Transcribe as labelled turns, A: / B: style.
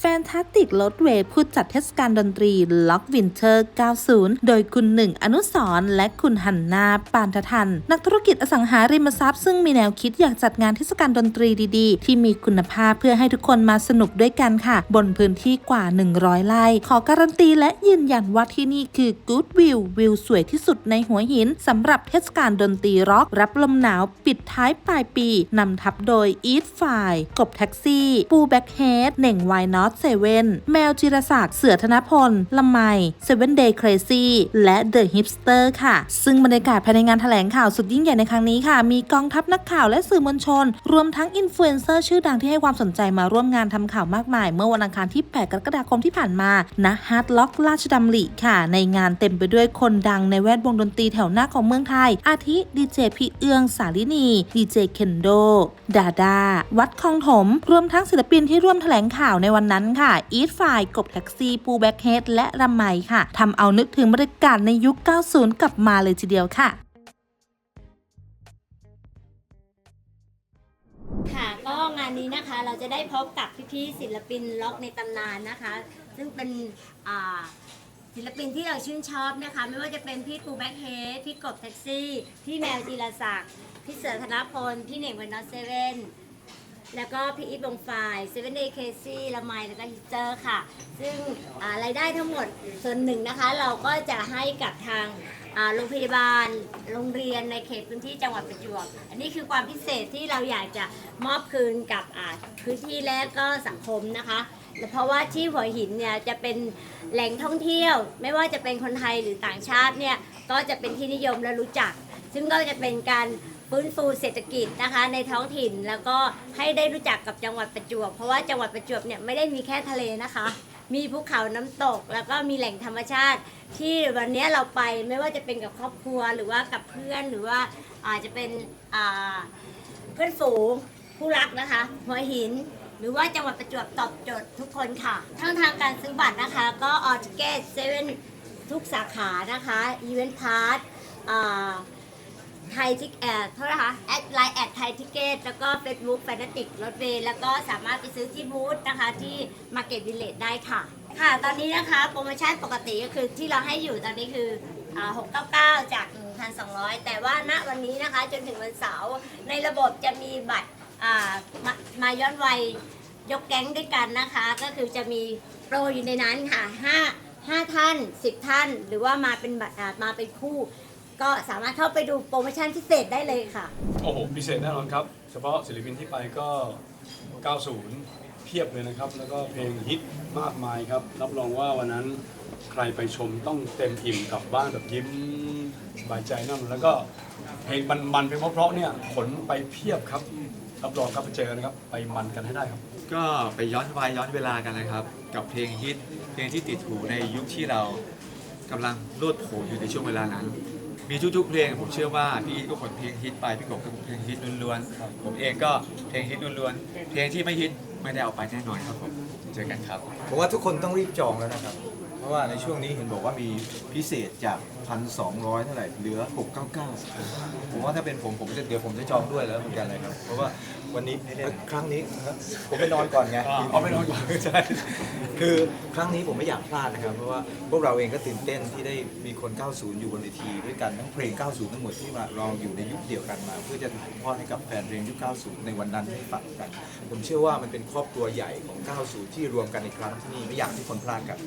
A: แฟนตาติกรถเวย์ผู้จัดเทศกาลดนตรีล็อกวินเทอร์ 90 โดยคุณหนึ่งอนุสรและคุณหันนาปานททัน นักธุรกิจอสังหาริมทรัพย์ซึ่งมีแนวคิดอยากจัดงานเทศกาลดนตรีดีๆ ที่มีคุณภาพเพื่อให้ทุกคนมาสนุกด้วยกันค่ะ บนพื้นที่กว่า 100 ไร่ ขอการันตีและยืนยันว่าที่นี่คือ Good View วิวสวยที่สุดในหัวหินสำหรับเทศกาลดนตรีร็อก รับลมหนาวปิดท้ายปลายปีนำทัพโดย Eat f i กบแท็กซี่ ปูแบ็กเฮดเหน่งไวนอตเซเว่นแมวจิรศักดิ์เสือธนพลละไมเซเว่นเดย์เครซี่และเดอะฮิปสเตอร์ค่ะ ซึ่งบรรยากาศภายในงานแถลงข่าวสุดยิ่งใหญ่ในครั้งนี้ค่ะ มีกองทัพนักข่าวและสื่อมวลชน รวมทั้งอินฟลูเอนเซอร์ชื่อดังที่ให้ความสนใจมาร่วมงานทำข่าวมากมาย เมื่อวันอังคารที่ 8 กรกฎาคมที่ผ่านมาณฮาร์ดล็อกราชดำริค่ะ ในงานเต็มไปด้วยคนดังในแวดวงดนตรีแถวหน้าของเมืองไทย อาทิดีเจพี่เอืองสาลินีดีเจเคนโดดาดาวัดคลองถม รวมทั้งศิลปินที่ร่วมแถลงข่าวในวันนั้นค่ะอีทฝ่ายกบแท็กซี่ปูแบ็กเฮดและรำไมค่ะทำเอานึกถึงบรรยากาศในยุค 90 กลับมาเลยทีเดียวค่ะ
B: ค่ะก็งานนี้นะคะเราจะได้พบกับพี่ๆศิลปินล็อกในตำนานนะคะ ซึ่งเป็นศิลปินที่เราชื่นชอบนะคะ ไม่ว่าจะเป็นพี่ปูแบ็คเฮดพี่กบแท็กซี่ พี่แมวจีรศักดิ์พี่เสือธนพล พี่เหน่งวันนอเซเว่น แล้วก็พี่อีทบงไฟเซเว่นเดย์เคซี่ละไมแล้วก็ฮิสเตอร์ค่ะ ซึ่งอ่ารายได้ทั้งหมดส่วนหนึ่งนะคะ เราก็จะให้กับทางอ่าโรงพยาบาล โรงเรียนในเขตพื้นที่จังหวัดประจวบ อันนี้คือความพิเศษที่เราอยากจะมอบคืนกับอ่าพื้นที่และก็สังคมนะคะเพราะว่าที่หัวหินเนี่ยจะเป็นแหล่งท่องเที่ยว ไม่ว่าจะเป็นคนไทยหรือต่างชาติเนี่ยก็จะเป็นที่นิยมและรู้จัก ซึ่งก็จะเป็นการ ฟื้นฟูเศรษฐกิจนะคะในท้องถิ่นแล้วก็ให้ได้รู้จักกับจังหวัดประจวบ เพราะว่าจังหวัดประจวบเนี่ยไม่ได้มีแค่ทะเลนะคะ มีภูเขาน้ำตก แล้วก็มีแหล่งธรรมชาติ ที่วันนี้เราไปไม่ว่าจะเป็นกับครอบครัวหรือว่ากับเพื่อนหรือว่าอาจจะเป็นเพื่อนฝูงผู้รักนะคะหัวหินหรือว่าจังหวัดประจวบตอบโจทย์ทุกคนค่ะช่องทางการซื้อบัตรนะคะ ก็ออทิเกตเซเว่นทุกสาขานะคะอีเวนต์พาร์ท ไทยทิกแอดเท่าไหร่คะแอดไลน์แอดไทยทิเกตแล้วก็ Facebook แฟนติกรถเวย์แล้วก็สามารถไปซื้อที่บูธนะคะที่ Market Village ได้ค่ะ ค่ะ ตอนนี้นะคะโปรโมชั่นปกติก็คือที่เราให้อยู่ตอนนี้คืออ่า699 จาก 1,200 แต่ว่าณวันนี้นะคะจนถึงวันเสาร์ในระบบจะมีบัตรมามาย้อนวัยยกแก๊งด้วยกันนะคะ ก็คือจะมีโปรอยู่ในนั้นค่ะ 5 5 ท่าน 10 ท่าน หรือว่ามาเป็นบัตรมาเป็นคู่ ก็สามารถเข้าไปดูโปรโมชั่นพิเศษได้เลยค่ะ
C: โอ้โหพิเศษแน่นอนครับ เฉพาะศิลปินที่ไปก็ 90 เพียบเลยนะครับ แล้วก็เพลงฮิตมากมายครับ รับรองว่าวันนั้นใครไปชมต้องเต็มอิ่มกลับบ้านแบบยิ้มสบายใจแนั่นแล้วก็เพลงมันๆเพลงเพราะๆเนี่ยขนไปเพียบครับ รับรองครับไปเจอกันนะครับไปมันกันให้ได้ครับ
D: ก็ไปย้อนวัยย้อนเวลากันนะครับ กับเพลงฮิตเพลงที่ติดหูในยุคที่เรากำลังโลดโผนอยู่ในช่วงเวลานั้น มีทุกๆเพลงผมเชื่อว่าพี่อีทก็ขนเพลงฮิตไปพี่กบก็เพลงฮิตล้วนๆผมเองก็เพลงฮิตล้วนๆเพลงที่ไม่ฮิตไม่ได้เอาไปแน่นอนครับผมเจอกันครับ
E: ผมว่าทุกคนต้องรีบจองแล้วนะครับ เพราะว่าในช่วงนี้เห็นบอกว่ามีพิเศษจาก 1,200 เท่าไหร่เหลือ 699 ผมว่าถ้าเป็นผมผมจะเดี๋ยวผมจะจองด้วยแล้วเหมือนกันเลยครับ เพราะว่าวันนี้เอ้ยครั้งนี้นะครับผมไปนอนก่อนไง
C: อ่าเอาไปนอนก่อน
E: ใช่คือครั้งนี้ผมไม่อยากพลาดนะครับ เพราะว่าพวกเราเองก็ตื่นเต้นที่ได้มีคน 90 อยู่บนเวทีด้วยกันทั้งเพลง 90 ทั้งหมดที่มาเราอยู่ในยุคเดียวกันมา เพื่อจะถ่ายทอดให้กับแฟนเพลงยุค 90 ในวันนั้นให้ฟังกัน ผมเชื่อว่ามันเป็นครอบครัวใหญ่ของ 90 ที่รวมกันในครั้งที่นี่ไม่อยากให้คนพลาดกัน